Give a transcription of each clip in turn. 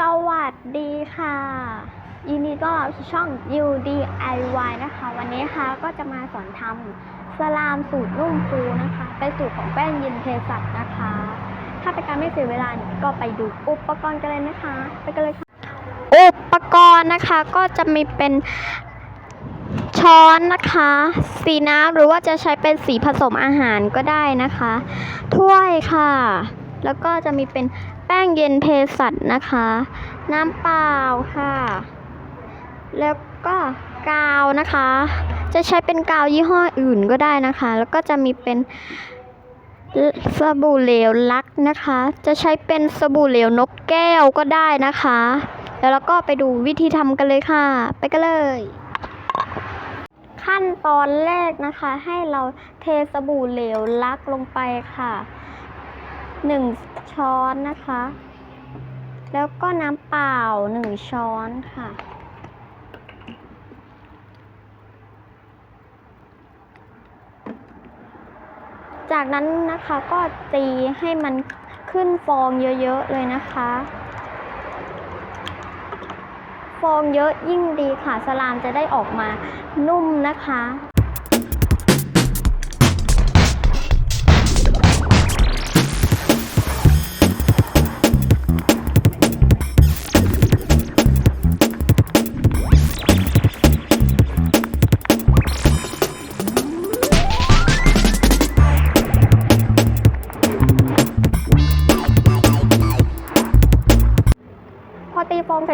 สวัสดีค่ะ ยินดีต้อนรับสู่ช่อง UDIY นะคะ วันนี้ค่ะก็จะมาสอนทำสลามสูตรนุ่มฟูนะคะ เป็นสูตรของแป้งย็นเภสัชนะคะ ถ้าเป็นการไม่เสียเวลาเนี่ยก็ไปดูอุปกรณ์กันเลยนะคะ ไปกันเลยค่ะ อุปกรณ์นะคะก็จะมีเป็นช้อนนะคะ สีน้ำหรือว่าจะใช้เป็นสีผสมอาหารก็ได้นะคะ ถ้วยค่ะ แล้วก็จะมีเป็นแป้งเย็นเภสัชนะคะ น้ำเปล่าค่ะ แล้วก็กาวนะคะ จะใช้เป็นกาวยี่ห้ออื่นก็ได้นะคะ แล้วก็จะมีเป็นสบู่เหลวลักนะคะ จะใช้เป็นสบู่เหลวนกแก้วก็ได้นะคะ แล้วเราก็ไปดูวิธีทำกันเลยค่ะ ไปกันเลย ขั้นตอนแรกนะคะ ให้เราเทสบู่เหลวลักลงไปค่ะ หนึ่งช้อนนะคะ แล้วก็น้ำเปล่าหนึ่งช้อนค่ะ จากนั้นนะคะก็ตีให้มันขึ้นฟองเยอะๆเลยนะคะ ฟองเยอะยิ่งดีค่ะ สลามจะได้ออกมานุ่มนะคะ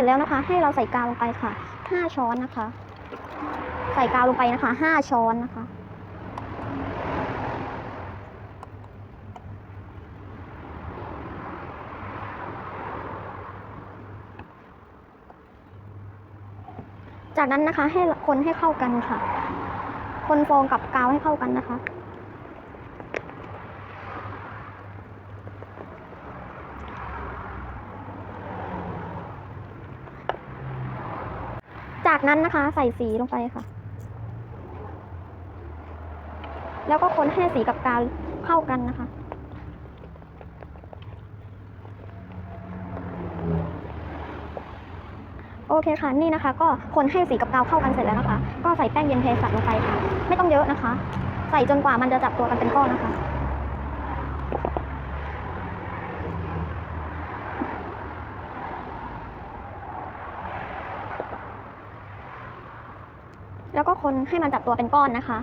แล้วนะคะ ให้เราใส่กาวลงไปค่ะ5ช้อนนะคะ ใส่กาวลงไปนะคะ5ช้อนนะคะ จากนั้นนะคะให้คนให้เข้ากันค่ะ คนฟองกับกาวให้เข้ากันนะคะ จากนั้นนะคะ ใส่สีลงไปค่ะ แล้วก็คนให้สีกับกาวเข้ากันนะคะ โอเคค่ะ นี่นะคะ ก็คนให้สีกับกาวเข้ากันเสร็จแล้วนะคะ ก็ใส่แป้งเย็นเทสัตลงไปค่ะ ไม่ต้องเยอะนะคะ ใส่จนกว่ามันจะจับตัวกันเป็นก้อนนะคะ แล้วก็คนให้มันจับตัวเป็นก้อนนะคะ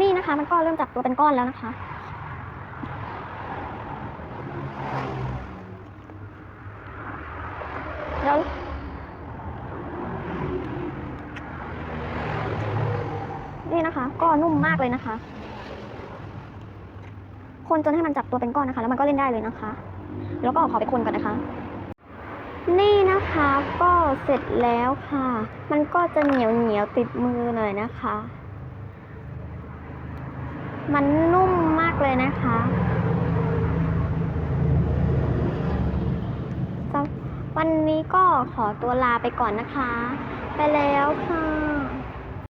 นี่นะคะ มันก็เริ่มจับตัวเป็นก้อนแล้วนะคะ แล้วนี่นะคะ ก็นุ่มมากเลยนะคะ คนจนให้มันจับตัวเป็นก้อนนะคะ แล้วมันก็เล่นได้เลยนะคะ แล้วก็ขอไปคนก่อนนะคะ นี่นะคะก็ เสร็จแล้วค่ะ มันก็จะเหนียวเหนียวติดมือหน่อยนะคะ มันนุ่มมากเลยนะคะวันนี้ก็ขอตัวลาไปก่อนนะคะ ไปแล้วค่ะ